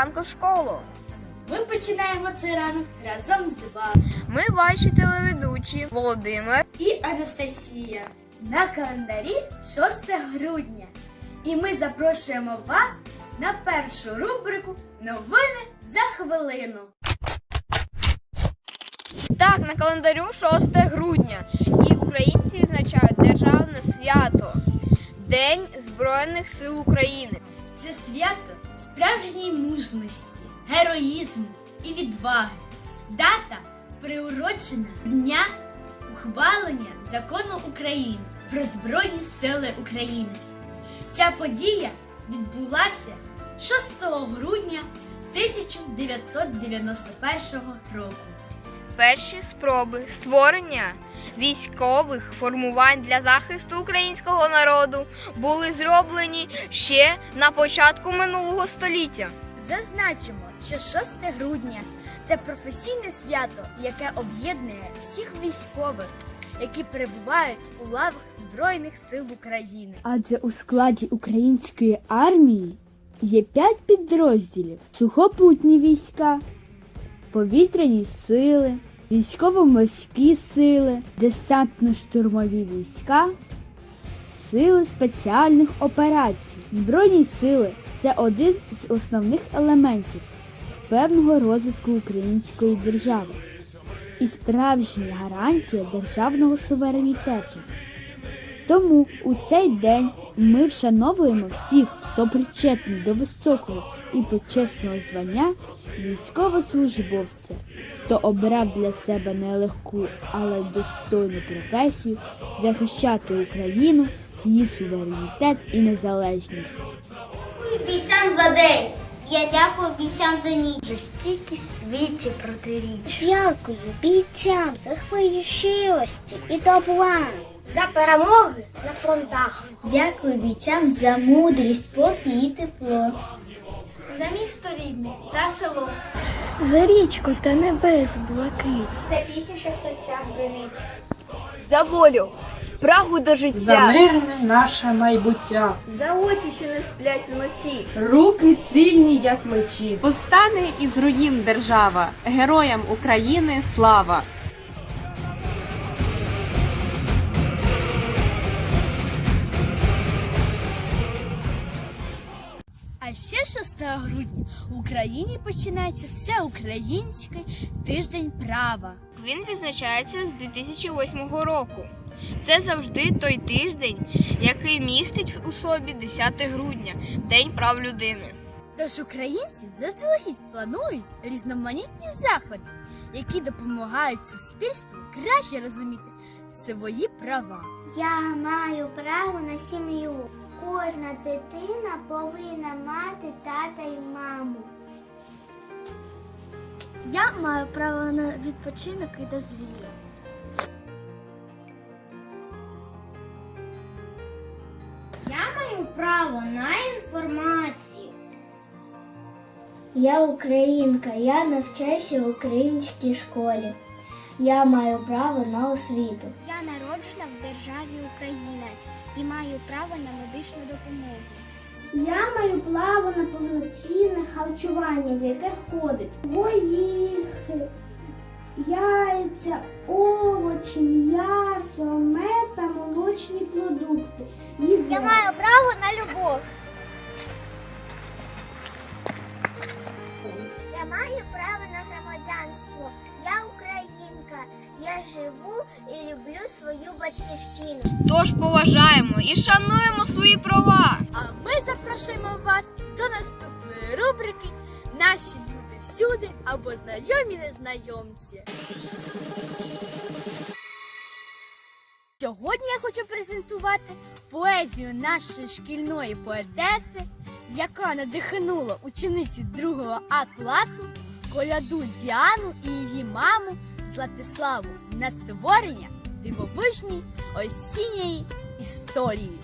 11 школа. Доброго ранку, школу! Ми починаємо цей ранок разом з вами. Ми ваші телеведучі Володимир. І Анастасія. На календарі 6 грудня. І ми запрошуємо вас на першу рубрику Новини за хвилину. Так, на календарю 6 грудня. І українці відзначають державне свято День Збройних сил України. Це свято справжньої мужності, героїзму і відваги. Дата приурочена дня ухвалення закону України про Збройні Сили України. Ця подія відбулася 6 грудня 1991 року. Перші спроби створення військових формувань для захисту українського народу були зроблені ще на початку минулого століття. Зазначимо, що 6 грудня це професійне свято, яке об'єднує всіх військових, які перебувають у лавах Збройних сил України. Адже у складі української армії є п'ять підрозділів: сухопутні війська, повітряні сили, військово-морські сили, десантно-штурмові війська, сили спеціальних операцій. Збройні сили це один з основних елементів певного розвитку української держави і справжня гарантія державного суверенітету. Тому у цей день ми вшановуємо всіх, хто причетний до високого і почесного звання військовослужбовця, хто обрав для себе нелегку, але достойну професію захищати Україну, її суверенітет і незалежність. Дякую бійцям за день. Я дякую бійцям за ніч. За стільки світі протиріч. Дякую бійцям за хвилю щирості і добра. За перемоги на фронтах. Дякую бійцям за мудрість, спокій і тепло. За місто рідне та село. За річку та небес блакить. За пісню, що в серцях бринить. За волю, спрагу до життя, За мирне наше майбуття. за очі, що не сплять вночі. Руки сильні, як мечі. Постане із руїн держава. Героям України слава. Ще 6 грудня в Україні починається всеукраїнський тиждень права. Він відзначається з 2008 року. Це завжди той тиждень, який містить у собі 10 грудня, День прав людини. Тож українці заздалегідь планують різноманітні заходи, які допомагають суспільству краще розуміти свої права. Я маю право на сім'ю. Кожна дитина повинна мати тата і маму. Я маю право на відпочинок і дозвілля. Я маю право на інформацію. Я українка, я навчаюся в українській школі. Я маю право на освіту. Я народжена в державі Україна і маю право на медичну допомогу. Я маю право на повноцінне харчування, в яке входить горіхи, яйця, овочі, м'ясо, мед та молочні продукти. Я маю право на любов. Я маю право на громадянство. Я українка. Я живу і люблю свою батьківщину. Тож поважаємо і шануємо свої права. А ми запрошуємо вас до наступної рубрики Наші люди всюди або знайомі незнайомці. Сьогодні я хочу презентувати поезію нашої шкільної поетеси, яка надихнула учениці 2 А класу коляду Діану і її маму Златиславу на створення дивовижній осінньої історії.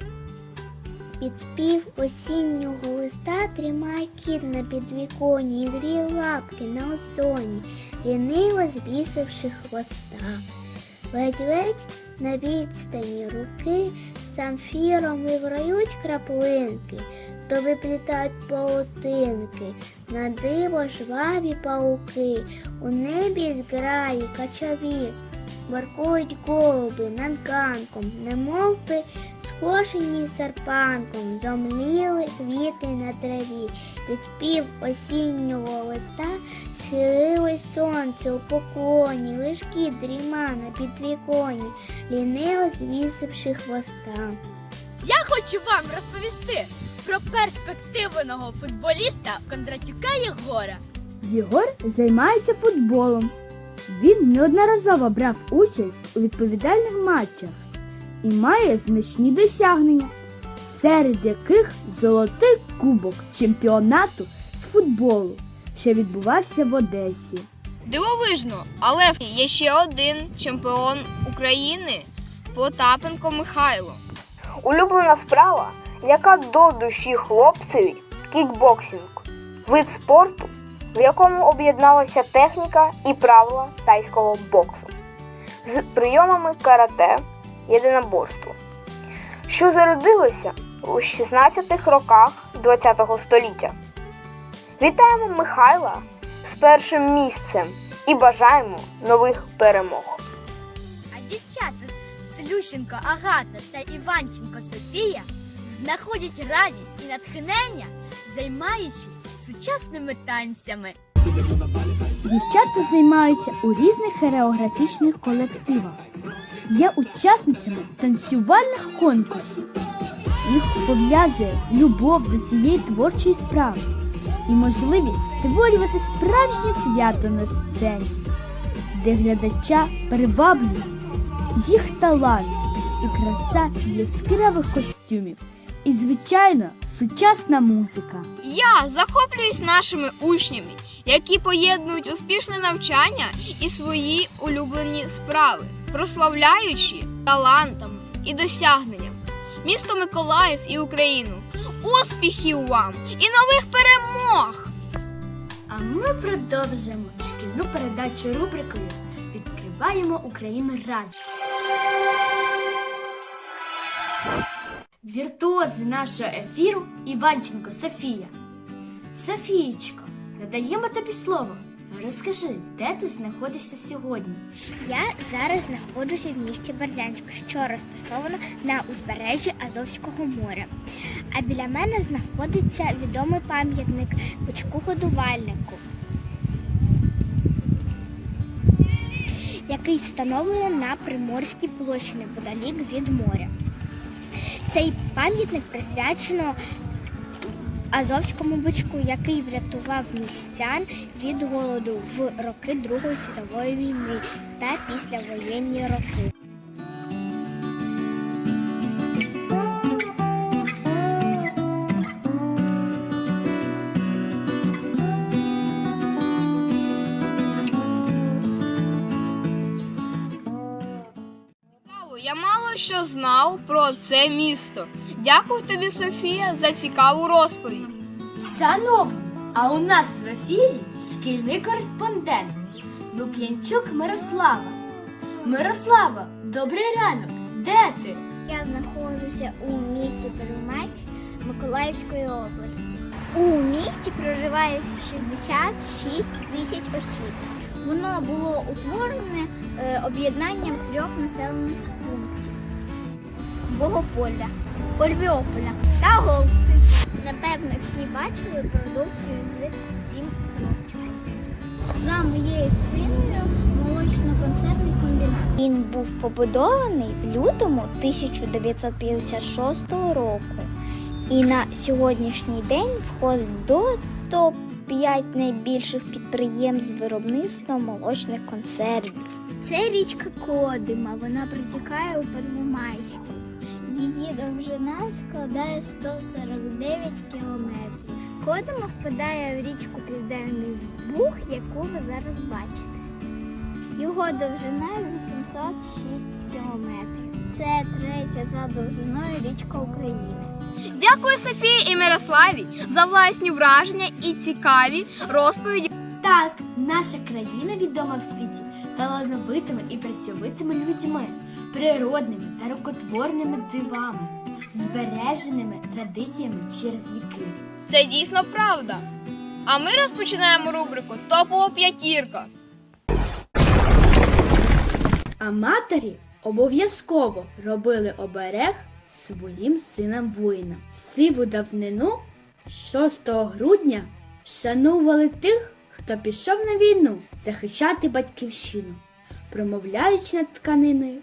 Під спів осіннього листа тримає кіт на підвіконні і лапки на озоні, ліниво звісивши хвоста. Ледь-ледь на відстані руки Самфіром виграють краплинки, то виплітають паутинки, на диво жваві пауки, у небі зграї качаві, Баркують голуби над ганком, немов скошені серпанком, зомліли квіти на траві, під спів осіннього листа схилилось сонце у поклоні, лиш кіт дріма на підвіконі, ліниво звісивши хвоста. Я хочу вам розповісти про перспективного футболіста Кондратюка Єгора. Єгор займається футболом. Він неодноразово брав участь у відповідальних матчах і має значні досягнення, серед яких золотий кубок чемпіонату з футболу, що відбувався в Одесі. Дивовижно, але є ще один чемпіон України Потапенко Михайло. Улюблена справа, яка до душі хлопцеві кікбоксинг, вид спорту, в якому об'єдналася техніка і правила тайського боксу з прийомами карате єдиноборство, що зародилося у 16-х роках ХХ століття. Вітаємо Михайла з першим місцем і бажаємо нових перемог. А дівчата Слющенко Агата та Іванченко Софія знаходять радість і натхнення, займаючись сучасними танцями. Дівчата займаються у різних хореографічних колективах, є учасницями танцювальних конкурсів. Їх пов'язує любов до цієї творчої справи і можливість створювати справжнє свято на сцені, де глядача приваблює їх талант і краса яскравих костюмів, і, звичайно, сучасна музика. Я захоплююсь нашими учнями, які поєднують успішне навчання і свої улюблені справи, прославляючи талантом і досягненням місто Миколаїв і Україну. Успіхів вам і нових перемог! А ми продовжуємо шкільну передачу рубрикою Відкриваємо Україну разом. Віртуози нашого ефіру Іванченко Софія. Софієчко, надаємо тобі слово. Розкажи, де ти знаходишся сьогодні? Я зараз знаходжуся в місті Бердянськ, що розташовано на узбережжі Азовського моря. А біля мене знаходиться відомий пам'ятник бичку годувальнику, який встановлено на Приморській площі неподалік від моря. Цей пам'ятник присвячено Азовському бичку, який врятував містян від голоду в роки Другої світової війни та післявоєнні роки. Що знав про це місто. Дякую тобі, Софія, за цікаву розповідь. Шановні, а у нас в ефірі шкільний кореспондент Лук'янчук Мирослава. Мирослава, добрий ранок. Де ти? Я знаходжуся у місті Первомайськ Миколаївської області. У місті проживає 66 тисяч осіб. Воно було утворене е, об'єднанням трьох населених пунктів: Богополя, Ольвіополя та Голти. Напевно, всі бачили продукцію з цим хлопчиком. За моєю спиною молочно-консервний комбінат. Він був побудований в лютому 1956 року і на сьогоднішній день входить до топ-5 найбільших підприємств виробництва молочних консервів. Це річка Кодима, вона протікає у Первомайську. Довжина складає 149 кілометрів. Кодима впадає в річку Південний Буг, яку ви зараз бачите. Його довжина 806 кілометрів. Це третя за довжиною річка України. Дякую Софії і Мирославі за власні враження і цікаві розповіді. Так, наша країна відома в світі талановитими і працьовитими людьми. Природними та рукотворними дивами, збереженими традиціями через віки. Це дійсно правда. А ми розпочинаємо рубрику Топова п'ятірка. А матері обов'язково робили оберег своїм синам воїнам. Сиву давнину 6 грудня шанували тих, хто пішов на війну захищати батьківщину, промовляючи над тканиною,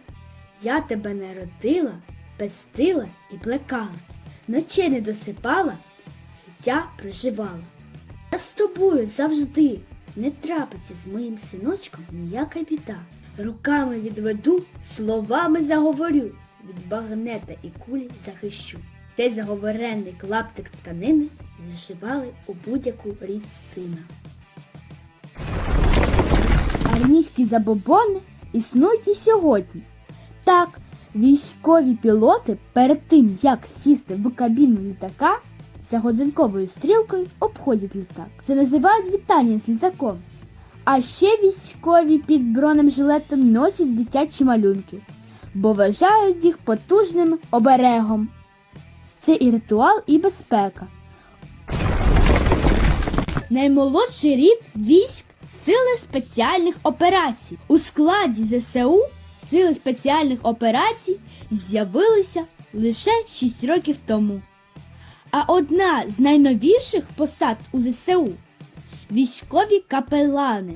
я тебе не родила, пестила і плекала, ночей не досипала, життя проживала. Я з тобою завжди не трапиться з моїм синочком ніяка біда. Руками відведу, словами заговорю, від багнета і кулі захищу. Цей заговорений клаптик тканини зашивали у будь-яку річ сина. Армійські забобони існують і сьогодні. Так, військові пілоти перед тим, як сісти в кабіну літака, за годинковою стрілкою обходять літак. Це називають вітання з літаком. А ще військові під бронежилетом носять дитячі малюнки, бо вважають їх потужним оберегом. Це і ритуал, і безпека. Наймолодший рід військ Сили спеціальних операцій. У складі ЗСУ Сили спеціальних операцій з'явилися лише 6 років тому. А одна з найновіших посад у ЗСУ військові капелани.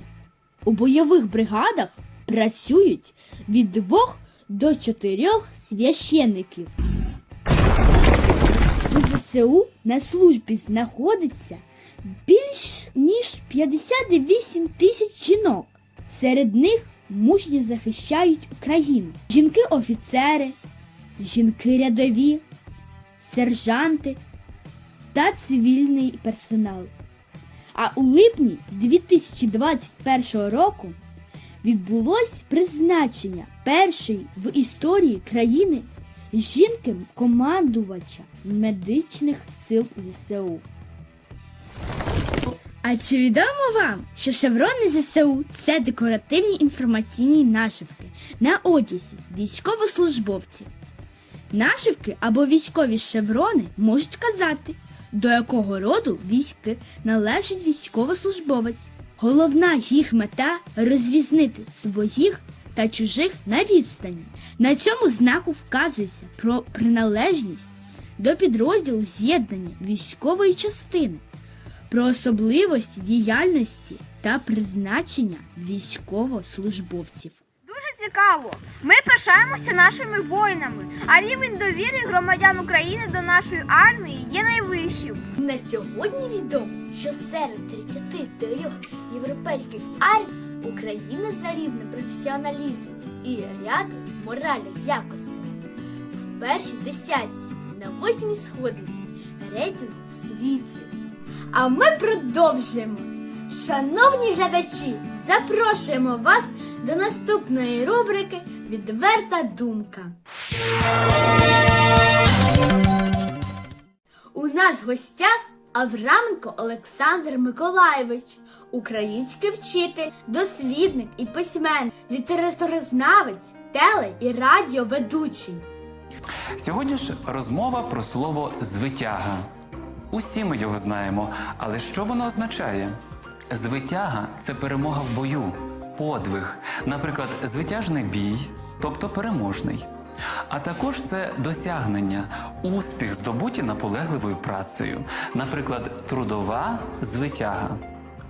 У бойових бригадах працюють від двох до чотирьох священників. У ЗСУ на службі знаходиться більш ніж 58 тисяч жінок. Серед них мужньо захищають Україну. Жінки-офіцери, жінки-рядові, сержанти та цивільний персонал. А у липні 2021 року відбулось призначення першої в історії країни жінки-командувача медичних сил ЗСУ. А чи відомо вам, що шеврони ЗСУ це декоративні інформаційні нашивки на одязі військовослужбовців? Нашивки або військові шеврони можуть казати, до якого роду військи належить військовослужбовець. Головна їх мета розрізнити своїх та чужих на відстані. На цьому знаку вказується про приналежність до підрозділу з'єднання військової частини, про особливості діяльності та призначення військовослужбовців. Дуже цікаво. Ми пишаємося нашими воїнами, а рівень довіри громадян України до нашої армії є найвищим. На сьогодні відомо, що серед 33 європейських армій Україна за рівнем професіоналізму і ряду моральних якостей. В першій десятці на восьмій сходниці рейтингу в світі. А ми продовжуємо. Шановні глядачі, запрошуємо вас до наступної рубрики Відверта думка. У нас в гостях Авраменко Олександр Миколайович, український вчитель, дослідник і письменник, літературознавець, теле і радіоведучий. Сьогодні ж розмова про слово звитяга. Усі ми його знаємо, але що воно означає? Звитяга це перемога в бою, подвиг, наприклад, звитяжний бій, тобто переможний. А також це досягнення, успіх, здобуті наполегливою працею, наприклад, трудова звитяга.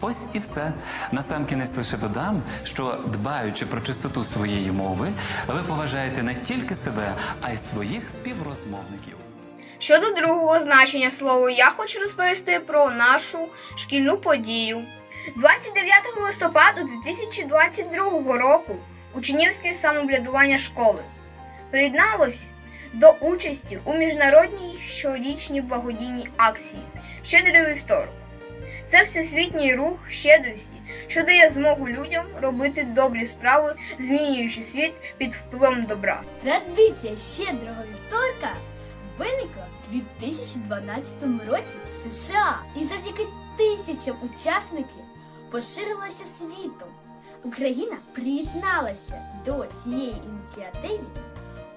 Ось і все. Насамкінець лише додам, що дбаючи про чистоту своєї мови, ви поважаєте не тільки себе, а й своїх співрозмовників. Щодо другого значення слова, я хочу розповісти про нашу шкільну подію. 29 листопада 2022 року учнівське самоврядування школи приєдналось до участі у міжнародній щорічній благодійній акції Щедрий вівторок. Це всесвітній рух щедрості, що дає змогу людям робити добрі справи, змінюючи світ під впливом добра. Традиція щедрого вівторка виникла в 2012 році в США і завдяки тисячам учасників поширилася світом. Україна приєдналася до цієї ініціативи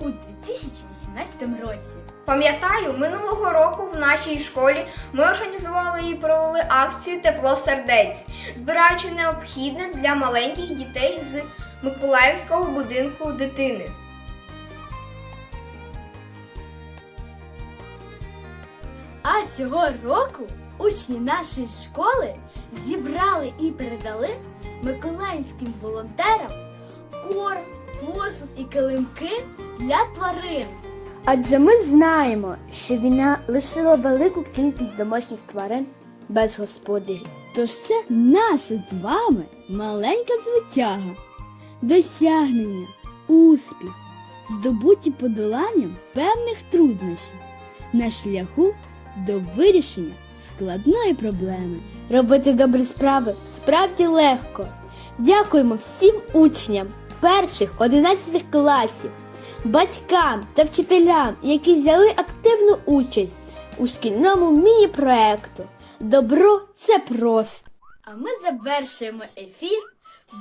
у 2018 році. Пам'ятаю, минулого року в нашій школі ми організували і провели акцію Тепло сердець, збираючи необхідне для маленьких дітей з Миколаївського будинку дитини. А цього року учні нашої школи зібрали і передали миколаївським волонтерам корм, посуд і килимки для тварин. Адже ми знаємо, що війна лишила велику кількість домашніх тварин без господарів. Тож це наша з вами маленька звитяга, досягнення, успіх, здобуті подоланням певних труднощів на шляху до вирішення складної проблеми. Робити добрі справи справді легко. Дякуємо всім учням перших 11 класів, батькам та вчителям, які взяли активну участь у шкільному міні-проекту. Добро це просто. А ми завершуємо ефір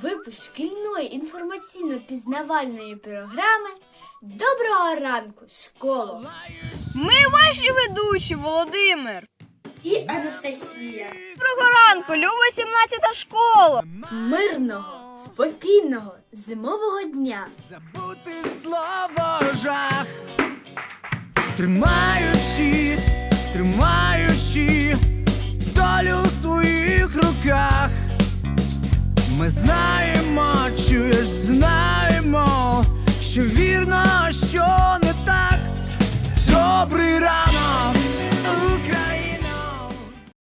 випуск шкільної інформаційно-пізнавальної програми Доброго ранку, школо! Ми ваші ведучі, Володимир. І Анастасія. Доброго ранку, люба 17 школа. Мирного, спокійного зимового дня! Забути слово жах, тримаючи, тримаючи долю в своїх руках. Ми знаємо, чуєш, знаємо, що вірно, що не так добрий ранок.